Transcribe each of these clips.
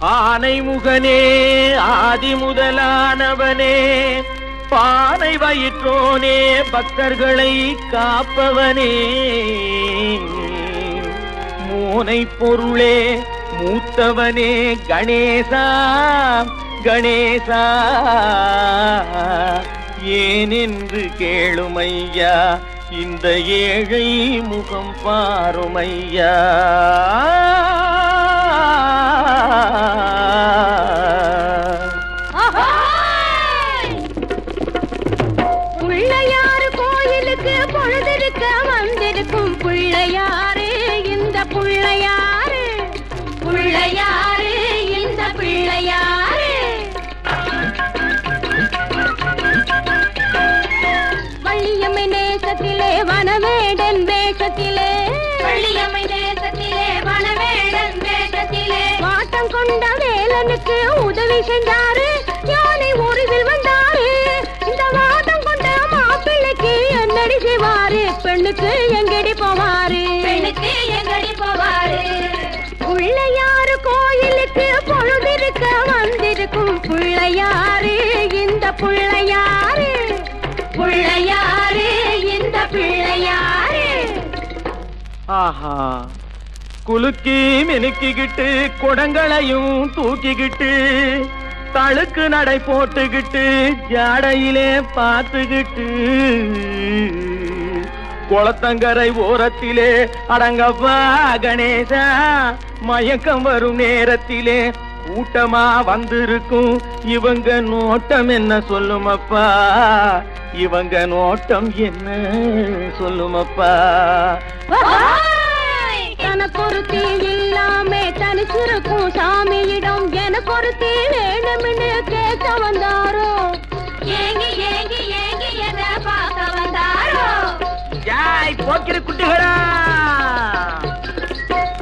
ஆனைமுகனே ஆதி முதலானவனே பானை வயிற்றோனே பக்தர்களை காப்பவனே. மூனை பொருளே மூத்தவனே கணேசா கணேசா. ஏனென்று கேளுமையா இந்த ஏழை முகம் பாருமையா. பொழுதிருக்க வந்திருக்கும் பிள்ளையாரு இந்த பிள்ளையாரு. பிள்ளையாரு இந்த பிள்ளையாரு. வள்ளியம்மை நேசத்திலே வனவேடன் வேஷத்திலே. வள்ளியம்மை நேசத்திலே வனவேடன் வேஷத்திலே. வாட்டம் கொண்ட வேலனுக்கு உதவி செஞ்சாரு. யார் பெண்ணுக்கு எங்கடி போவாரு? பெண்ணுக்கு எங்கடி போவாரு? பிள்ளையாரு கோயிலுக்கு பொழுதிருக்க வந்திருக்கும் பிள்ளையாரு இந்த பிள்ளையாரு. பிள்ளையாரு இந்த பிள்ளையாரு. ஆஹா. குலுக்கி மினுக்கிக்கிட்டு குடங்களையும் தூக்கிக்கிட்டு தழுக்கு நடை போட்டுக்கிட்டு ஜாடையிலே பார்த்துக்கிட்டு குளத்தங்கரை ஓரத்திலே. அடங்கப்பா கணேசா. மயக்கம் வரும் நேரத்திலே. கூட்டமா வந்திருக்கும். இவங்க நோட்டம் என்ன சொல்லுமப்பா? இவங்க நோட்டம் என்ன சொல்லுமப்பா? தனக்கு ஒரு தீ இல்லாம தனிச்சிருக்கும் சாமியிடம் எனக்கு ஒரு தீ வேணும்னு கேட்க வந்தா. போக்கிற குட்டிகளா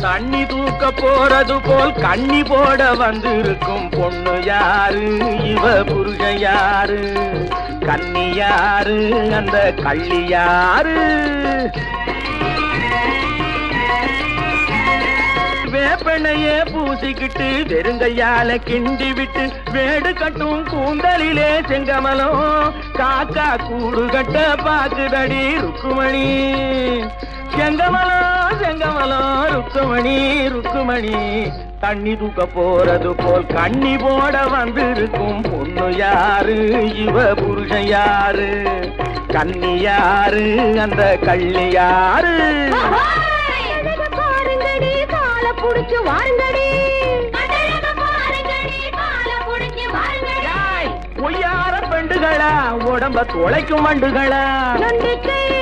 தண்ணி தூக்க போறது போல் கண்ணி போட வந்திருக்கும் பொண்ணு யாரு? இவ புருஷ யாரு? கண்ணி யாரு? அந்த கள்ளி யாரு? வேப்பெண்ணையே பூசிக்கிட்டு வெறுங்கையால கிண்டி விட்டு வேடு கட்டும் கூந்தலிலே செங்கமலம். காக்கா கூடு கட்ட பாக்குதடி ருக்குமணி. செங்கமலம் செங்கமலம் ருக்குமணி ருக்குமணி. தண்ணி தூக்க போறது போல் கண்ணி போட வந்திருக்கும் பொண்ணு யாரு? இவ புருஷன் யாரு? கண்ணி யாரு? அந்த கள்ளி யாரு? கால புடிச்சு வாருங்கடி. பொய்யார பெண்டுகளா உடம்ப தொலைக்கும் வண்டுகளா. நொண்டி